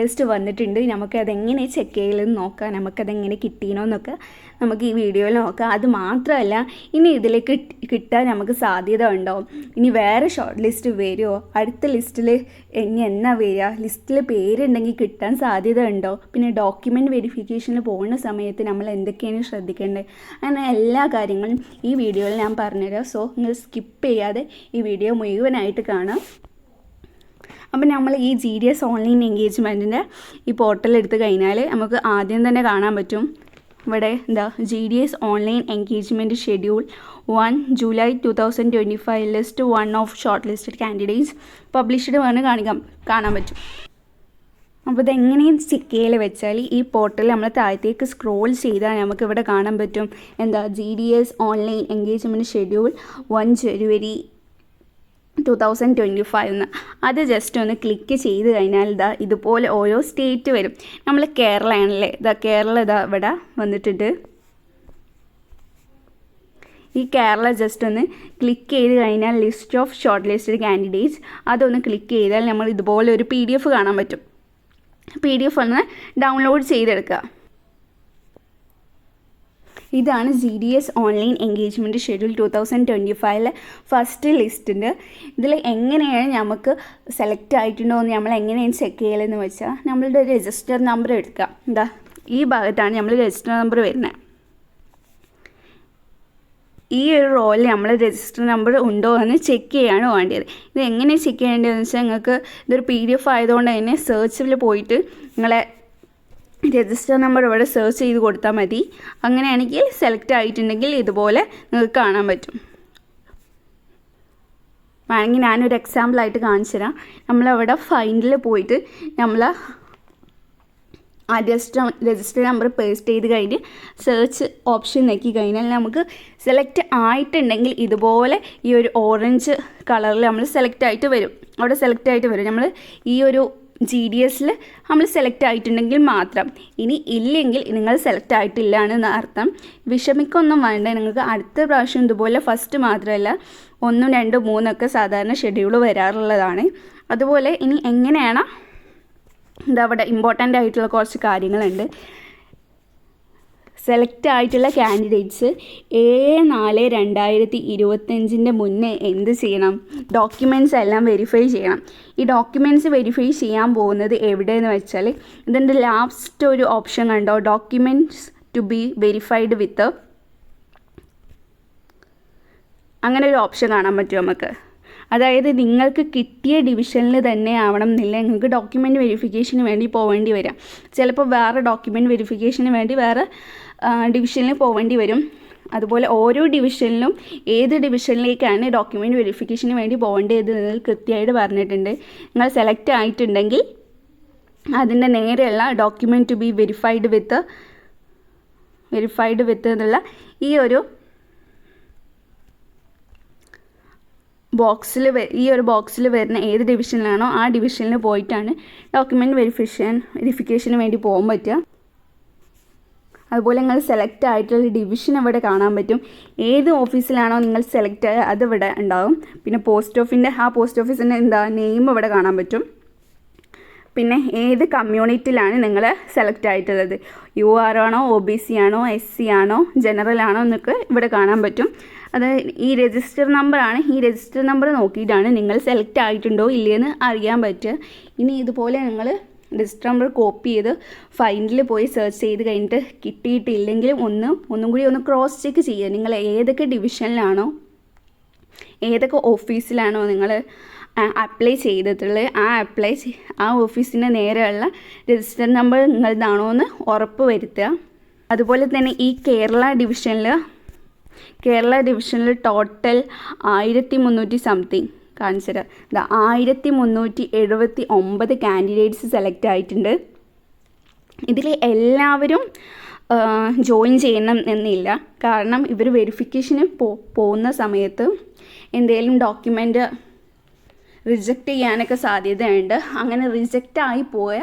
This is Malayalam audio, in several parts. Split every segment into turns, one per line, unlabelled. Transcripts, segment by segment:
ലിസ്റ്റ് വന്നിട്ടുണ്ട്. നമുക്ക് അതെങ്ങനെ ചെക്ക് ചെയ്യലെന്ന് നോക്കാം. നമുക്കതെങ്ങനെ കിട്ടിയെന്നൊക്കെ നമുക്ക് ഈ വീഡിയോയിൽ നോക്കാം. അത് മാത്രമല്ല ഇനി ഇതിലേക്ക് കിട്ടാൻ നമുക്ക് സാധ്യത ഉണ്ടോ? ഇനി വേറെ ഷോർട്ട് ലിസ്റ്റ് വരുമോ അടുത്ത ലിസ്റ്റിൽ ഇനി എന്നാ വരിക? ലിസ്റ്റിൽ പേരുണ്ടെങ്കിൽ കിട്ടാൻ സാധ്യത ഉണ്ടോ? പിന്നെ ഡോക്യുമെന്റ് വെരിഫിക്കേഷന് പോകുന്ന സമയത്ത് നമ്മൾ എന്തൊക്കെയാണ് ശ്രദ്ധിക്കേണ്ടത്? അങ്ങനെ എല്ലാ കാര്യങ്ങളും ഈ വീഡിയോയിൽ ഞാൻ പറഞ്ഞുതരാം. സോ നിങ്ങൾ സ്കിപ്പ് ചെയ്യാതെ ഈ വീഡിയോ മുഴുവനായിട്ട് കാണാം. അപ്പം നമ്മൾ ഈ ജി ഡി എസ് ഓൺലൈൻ എൻഗേജ്മെന്റിന്റെ ഈ പോർട്ടൽ എടുത്തു കഴിഞ്ഞാൽ നമുക്ക് ആദ്യം തന്നെ കാണാൻ പറ്റും. ഇവിടെ എന്താ? G D S online engagement schedule one July two thousand twenty five list one of shortlisted candidates published വേണം കാണിക്കാൻ കാണാൻ പറ്റും. അപ്പോൾ ഇതെങ്ങനെയും ചിക്കയിൽ വെച്ചാൽ ഈ പോർട്ടൽ നമ്മൾ താഴത്തേക്ക് സ്ക്രോൾ ചെയ്താൽ നമുക്ക് ഇവിടെ കാണാൻ പറ്റും. എന്താ? G D S online engagement schedule one January two thousand twenty five എന്ന് അത് ജസ്റ്റ് ഒന്ന് ക്ലിക്ക് ചെയ്ത് കഴിഞ്ഞാൽ ഇതാ ഇതുപോലെ ഓരോ സ്റ്റേറ്റ് വരും. നമ്മൾ കേരളയാണല്ലേ ഇതാ കേരള ഇതാ ഇവിടെ വന്നിട്ടുണ്ട്. ഈ കേരള ജസ്റ്റ് ഒന്ന് ക്ലിക്ക് ചെയ്ത് കഴിഞ്ഞാൽ list of shortlisted candidates അതൊന്ന് ക്ലിക്ക് ചെയ്താൽ നമ്മൾ ഇതുപോലെ ഒരു പി ഡി എഫ് കാണാൻ പറ്റും. പി ഡി എഫ് ഒന്ന് ഡൗൺലോഡ് ചെയ്തെടുക്കുക. ഇതാണ് G D S online engagement schedule two thousand twenty ഫൈവിലെ first ലിസ്റ്റിന്റെ ഇതിൽ എങ്ങനെയാണ് നമുക്ക് സെലക്ട് ആയിട്ടുണ്ടോ എന്ന് നമ്മൾ എങ്ങനെയാണ് ചെക്ക് ചെയ്യലെന്ന് വെച്ചാൽ നമ്മളുടെ രജിസ്റ്റർ നമ്പർ എടുക്കുക എന്താ ഈ ഭാഗത്താണ് നമ്മൾ രജിസ്റ്റർ നമ്പർ വരുന്നത് ഈ ഒരു റോയിൽ നമ്മൾ രജിസ്റ്റർ നമ്പർ ഉണ്ടോ എന്ന് ചെക്ക് ചെയ്യാണ് വേണ്ടത് ഇത് എങ്ങനെ ചെക്ക് ചെയ്യേണ്ടതെന്ന് വെച്ചാൽ നിങ്ങൾക്ക് ഇതൊരു പി ഡി എഫ് ആയതുകൊണ്ട് തന്നെ സെർച്ചിൽ പോയിട്ട് നിങ്ങളെ രജിസ്റ്റർ നമ്പർ ഇവിടെ സെർച്ച് ചെയ്ത് കൊടുത്താൽ മതി. അങ്ങനെയാണെങ്കിൽ സെലക്ട് ആയിട്ടുണ്ടെങ്കിൽ ഇതുപോലെ നിങ്ങൾക്ക് കാണാൻ പറ്റും. വേണമെങ്കിൽ ഞാനൊരു എക്സാമ്പിളായിട്ട് കാണിച്ചു തരാം. നമ്മളവിടെ ഫൈനലിൽ പോയിട്ട് നമ്മൾ ആ രജിസ്റ്റർ രജിസ്റ്റർ നമ്പർ പേസ്റ്റ് ചെയ്ത് കഴിഞ്ഞ് സെർച്ച് ഓപ്ഷൻ നോക്കി കഴിഞ്ഞാൽ നമുക്ക് സെലക്ട് ആയിട്ടുണ്ടെങ്കിൽ ഇതുപോലെ ഈ ഒരു ഓറഞ്ച് കളറിൽ നമ്മൾ സെലക്ട് ആയിട്ട് വരും. അവിടെ സെലക്ട് ആയിട്ട് വരും. നമ്മൾ ഈ ഒരു ജി ഡി എസിൽ നമ്മൾ സെലക്ട് ആയിട്ടുണ്ടെങ്കിൽ മാത്രം. ഇനി ഇല്ലെങ്കിൽ നിങ്ങൾ സെലക്ട് ആയിട്ടില്ല എന്ന് അർത്ഥം. വിഷമിക്കൊന്നും വേണ്ട. നിങ്ങൾക്ക് അടുത്ത പ്രാവശ്യം ഇതുപോലെ ഫസ്റ്റ് മാത്രമല്ല ഒന്നും രണ്ടും മൂന്നൊക്കെ സാധാരണ ഷെഡ്യൂൾ വരാറുള്ളതാണ്. അതുപോലെ ഇനി എങ്ങനെയാണ്? ഇതവിടെ ഇമ്പോർട്ടന്റ് ആയിട്ടുള്ള കുറച്ച് കാര്യങ്ങളുണ്ട്. സെലക്ട് ആയിട്ടുള്ള കാൻഡിഡേറ്റ്സ് ഏഴ് നാല് രണ്ടായിരത്തി ഇരുപത്തഞ്ചിന്റെ മുന്നേ എന്ത് ചെയ്യണം? ഡോക്യുമെന്റ്സ് എല്ലാം വെരിഫൈ ചെയ്യണം. ഈ ഡോക്യുമെന്റ്സ് വെരിഫൈ ചെയ്യാൻ പോകുന്നത് എവിടെയെന്ന് വെച്ചാൽ ഇതിന്റെ ലാസ്റ്റ് ഒരു ഓപ്ഷൻ കണ്ടോ? Documents to be verified with അങ്ങനെ ഒരു ഓപ്ഷൻ കാണാൻ പറ്റും നമുക്ക്. അതായത് നിങ്ങൾക്ക് കിട്ടിയ ഡിവിഷനിൽ തന്നെ ആവണം എന്നില്ല. നിങ്ങൾക്ക് ഡോക്യുമെന്റ് വെരിഫിക്കേഷന് വേണ്ടി പോവേണ്ടി വരാം. ചിലപ്പോൾ വേറെ ഡോക്യുമെന്റ് വെരിഫിക്കേഷന് വേണ്ടി വേറെ ഡിവിഷനിൽ പോവേണ്ടി വരും. അതുപോലെ ഓരോ ഡിവിഷനിലും ഏത് ഡിവിഷനിലേക്കാണ് ഡോക്യുമെന്റ് വെരിഫിക്കേഷന് വേണ്ടി പോകേണ്ടത് എന്ന് കൃത്യമായിട്ട് പറഞ്ഞിട്ടുണ്ട്. നിങ്ങൾ സെലക്ട് ആയിട്ടുണ്ടെങ്കിൽ അതിന്റെ നേരെയുള്ള document to be verified with verified with എന്നുള്ള ഈ ഒരു ബോക്സിൽ ഈ ഒരു ബോക്സിൽ വരുന്ന ഏത് ഡിവിഷനിലാണോ ആ ഡിവിഷനിൽ പോയിട്ടാണ് ഡോക്യുമെന്റ് വെരിഫിക്കേഷൻ വെരിഫിക്കേഷന് വേണ്ടി പോകാൻ പറ്റുക. അതുപോലെ നിങ്ങൾ സെലക്ട് ആയിട്ടുള്ള ഡിവിഷൻ ഇവിടെ കാണാൻ പറ്റും. ഏത് ഓഫീസിലാണോ നിങ്ങൾ സെലക്ട് ആയത് അത് ഇവിടെ ഉണ്ടാവും. പിന്നെ പോസ്റ്റ് ഓഫീസിന്റെ ആ പോസ്റ്റ് ഓഫീസിന്റെ എന്താ നെയിം ഇവിടെ കാണാൻ പറ്റും. പിന്നെ ഏത് കമ്മ്യൂണിറ്റിയിലാണ് നിങ്ങൾ സെലക്ട് ആയിട്ടുള്ളത്? യു ആർ ആണോ ഒ ബി സി ആണോ എസ് സി ആണോ ജനറൽ ആണോ എന്നൊക്കെ ഇവിടെ കാണാൻ പറ്റും. അത് ഈ രജിസ്റ്റർ നമ്പറാണ് ഈ രജിസ്റ്റർ നമ്പർ നോക്കിയിട്ടാണ് നിങ്ങൾ സെലക്ട് ആയിട്ടുണ്ടോ ഇല്ലയെന്ന് അറിയാൻ പറ്റുക. ഇനി ഇതുപോലെ നിങ്ങൾ രജിസ്റ്റർ നമ്പർ കോപ്പി ചെയ്ത് ഫൈനിൽ പോയി സെർച്ച് ചെയ്ത് കഴിഞ്ഞിട്ട് കിട്ടിയിട്ടില്ലെങ്കിലും ഒന്ന് ഒന്നും കൂടി ഒന്ന് ക്രോസ് ചെക്ക് ചെയ്യുക. നിങ്ങൾ ഏതൊക്കെ ഡിവിഷനിലാണോ ഏതൊക്കെ ഓഫീസിലാണോ നിങ്ങൾ അപ്ലൈ ചെയ്തിട്ടുള്ളത് ആ അപ്ലൈ ആ ഓഫീസിന്റെ നേരെയുള്ള രജിസ്റ്റർ നമ്പർ നിങ്ങളതാണോ എന്ന് ഉറപ്പ് വരുത്തുക. അതുപോലെ തന്നെ ഈ കേരള ഡിവിഷനിൽ കേരള ഡിവിഷനിൽ ടോട്ടൽ ആയിരത്തി മുന്നൂറ്റി സംതിങ് കാണിച്ചത് ദ ആയിരത്തി മുന്നൂറ്റി എഴുപത്തി ഒമ്പത് കാൻഡിഡേറ്റ്സ് സെലക്ട് ആയിട്ടുണ്ട്. ഇതിൽ എല്ലാവരും ജോയിൻ ചെയ്യണം എന്നില്ല. കാരണം ഇവർ വെരിഫിക്കേഷന് പോ പോകുന്ന സമയത്ത് എന്തെങ്കിലും ഡോക്യുമെന്റ് റിജക്റ്റ് ചെയ്യാനൊക്കെ സാധ്യതയുണ്ട്. അങ്ങനെ റിജക്റ്റ് ആയി പോയ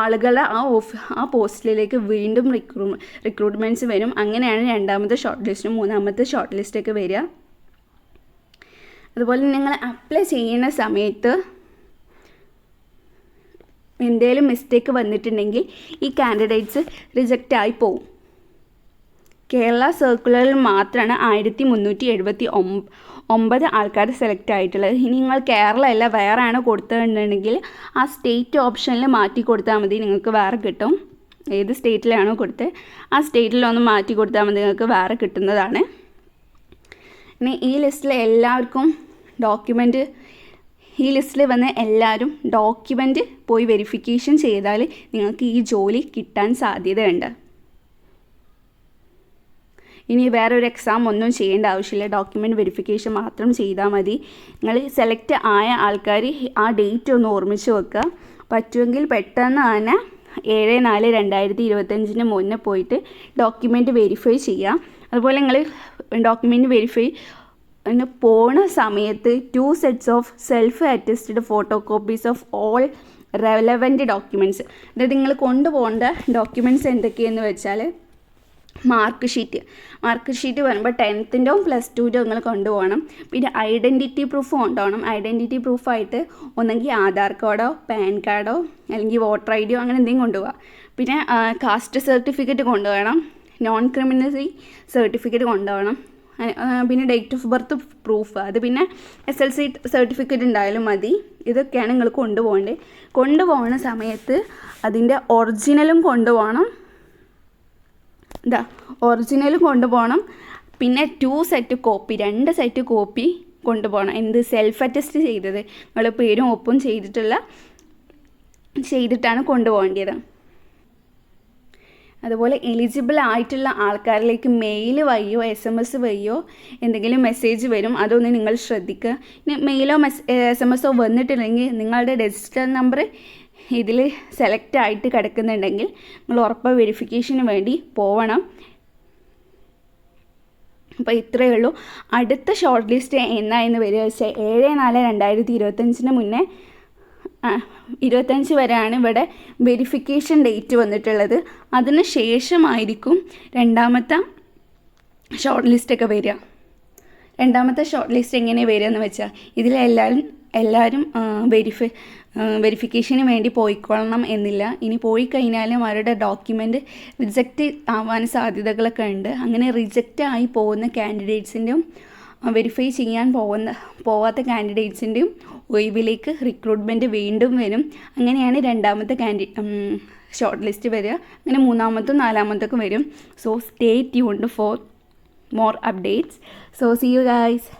ആളുകളെ ആ ഓഫ് ആ പോസ്റ്റിലേക്ക് വീണ്ടും റിക്രൂ റിക്രൂട്ട്മെന്റ്സ് വരും. അങ്ങനെയാണ് രണ്ടാമത്തെ ഷോർട്ട് ലിസ്റ്റും മൂന്നാമത്തെ ഷോർട്ട് ലിസ്റ്റൊക്കെ വരിക. അതുപോലെ നിങ്ങൾ അപ്ലൈ ചെയ്യുന്ന സമയത്ത് എന്തെങ്കിലും മിസ്റ്റേക്ക് വന്നിട്ടുണ്ടെങ്കിൽ ഈ കാൻഡിഡേറ്റ്സ് റിജക്റ്റ് ആയി പോകും കേരള സർക്കുലറിൽ മാത്രമാണ് ആയിരത്തി മുന്നൂറ്റി എഴുപത്തി ഒമ്പ ഒമ്പത് ആൾക്കാർ സെലക്ട് ആയിട്ടുള്ളത്. ഇനി നിങ്ങൾ കേരളമല്ല വേറെ ആണ് കൊടുത്തിട്ടുണ്ടെങ്കിൽ ആ സ്റ്റേറ്റ് ഓപ്ഷനിൽ മാറ്റി കൊടുത്താൽ മതി നിങ്ങൾക്ക് വേറെ കിട്ടും. ഏത് സ്റ്റേറ്റിലാണോ കൊടുത്തത് ആ സ്റ്റേറ്റിലൊന്ന് മാറ്റി കൊടുത്താൽ മതി നിങ്ങൾക്ക് വേറെ കിട്ടുന്നതാണ്. ഇനി ഈ ലിസ്റ്റിലെ എല്ലാവർക്കും ഡോക്യുമെന്റ് ഈ ലിസ്റ്റിൽ വന്ന എല്ലാവരും ഡോക്യുമെന്റ് പോയി വെരിഫിക്കേഷൻ ചെയ്താൽ നിങ്ങൾക്ക് ഈ ജോലി കിട്ടാൻ സാധ്യതയുണ്ട്. ഇനി വേറൊരു എക്സാം ഒന്നും ചെയ്യേണ്ട ആവശ്യമില്ല. ഡോക്യുമെന്റ് വെരിഫിക്കേഷൻ മാത്രം ചെയ്താൽ മതി. നിങ്ങൾ സെലക്ട് ആയ ആൾക്കാർ ആ ഡേറ്റ് ഒന്ന് ഓർമ്മിച്ച് വെക്കുക. പറ്റുമെങ്കിൽ പെട്ടെന്ന് തന്നെ ഏഴ് നാല് രണ്ടായിരത്തി ഇരുപത്തഞ്ചിന് മുന്നേ പോയിട്ട് ഡോക്യുമെന്റ് വെരിഫൈ ചെയ്യുക. അതുപോലെ നിങ്ങൾ ഡോക്യുമെന്റ് വെരിഫൈ പിന്നെ പോണ സമയത്ത് two sets of self attested photocopies of all relevant documents അതായത് നിങ്ങൾ കൊണ്ടുപോകേണ്ട ഡോക്യുമെന്റ്സ് എന്തൊക്കെയെന്ന് വെച്ചാൽ മാർക്ക് ഷീറ്റ് മാർക്ക് ഷീറ്റ് പറയുമ്പോൾ ടെൻത്തിന്റെയും പ്ലസ് ടുവിന്റെയും നിങ്ങൾ കൊണ്ടുപോകണം. പിന്നെ ഐഡന്റിറ്റി പ്രൂഫ് കൊണ്ടുപോകണം. ഐഡന്റിറ്റി പ്രൂഫായിട്ട് ഒന്നെങ്കിൽ ആധാർ കാർഡോ പാൻ കാർഡോ അല്ലെങ്കിൽ വോട്ടർ ഐ ഡിയോ അങ്ങനെ എന്തെങ്കിലും കൊണ്ടുപോകാം പിന്നെ കാസ്റ്റ് സർട്ടിഫിക്കറ്റ് കൊണ്ടുപോകണം. നോൺ ക്രിമിനലി സർട്ടിഫിക്കറ്റ് കൊണ്ടുപോകണം. പിന്നെ ഡേറ്റ് ഓഫ് ബർത്ത് പ്രൂഫ് അത് പിന്നെ എസ് എൽ സി സർട്ടിഫിക്കറ്റ് ഉണ്ടായാലും മതി. ഇതൊക്കെയാണ് നിങ്ങൾ കൊണ്ടുപോകേണ്ടത് കൊണ്ടുപോകുന്ന സമയത്ത് അതിന്റെ ഒറിജിനലും കൊണ്ടുപോകണം. എന്താ ഒറിജിനലും കൊണ്ടുപോകണം. പിന്നെ ടു സെറ്റ് കോപ്പി രണ്ട് സെറ്റ് കോപ്പി കൊണ്ടുപോകണം. എന്ത്? സെൽഫ് അറ്റസ്റ്റ് ചെയ്തത്. നിങ്ങൾ പേരും ഒപ്പും ചെയ്തിട്ടുള്ള ചെയ്തിട്ടാണ് കൊണ്ടുപോകേണ്ടത്. അതുപോലെ എലിജിബിൾ ആയിട്ടുള്ള ആൾക്കാരിലേക്ക് മെയിൽ വഴിയോ എസ് എം എസ് വഴിയോ എന്തെങ്കിലും മെസ്സേജ് വരും. അതൊന്ന് നിങ്ങൾ ശ്രദ്ധിക്കുക. ഇനി മെയിലോ മെസ് എസ് എം എസോ വന്നിട്ടില്ലെങ്കിൽ നിങ്ങളുടെ രജിസ്റ്റർ നമ്പർ ഇതിൽ സെലക്ട് ആയിട്ട് കിടക്കുന്നുണ്ടെങ്കിൽ നിങ്ങൾ ഉറപ്പ് വെരിഫിക്കേഷന് വേണ്ടി പോവണം. അപ്പോൾ ഇത്രയേ ഉള്ളൂ. അടുത്ത ഷോർട്ട് ലിസ്റ്റ് എന്നായെന്ന് വരിക വെച്ചാൽ ഏഴ് നാല് രണ്ടായിരത്തി ഇരുപത്തഞ്ചിന് മുന്നേ ഇരുപത്തഞ്ച് വരെയാണ് ഇവിടെ വെരിഫിക്കേഷൻ ഡേറ്റ് വന്നിട്ടുള്ളത്. അതിന് ശേഷമായിരിക്കും രണ്ടാമത്തെ ഷോർട്ട് ലിസ്റ്റൊക്കെ വരിക. രണ്ടാമത്തെ ഷോർട്ട് ലിസ്റ്റ് എങ്ങനെ വരിക എന്ന് വെച്ചാൽ ഇതിലെല്ലാവരും എല്ലാവരും വെരിഫൈ വെരിഫിക്കേഷന് വേണ്ടി പോയിക്കൊള്ളണം എന്നില്ല. ഇനി പോയി കഴിഞ്ഞാലും അവരുടെ ഡോക്യുമെന്റ് റിജക്റ്റ് ആവാൻ സാധ്യതകളൊക്കെ ഉണ്ട്. അങ്ങനെ റിജക്റ്റ് ആയി പോകുന്ന കാൻഡിഡേറ്റ്സിന്റെയും വെരിഫൈ ചെയ്യാൻ പോകുന്ന പോവാത്ത കാൻഡിഡേറ്റ്സിന്റെയും ഒഴിവിലേക്ക് റിക്രൂട്ട്മെന്റ് വീണ്ടും വരും. അങ്ങനെയാണ് രണ്ടാമത്തെ കാൻഡി ഷോർട്ട് ലിസ്റ്റ് വരിക. അങ്ങനെ മൂന്നാമത്തും നാലാമത്തൊക്കെ വരും. So stay tuned for more updates so see you guys.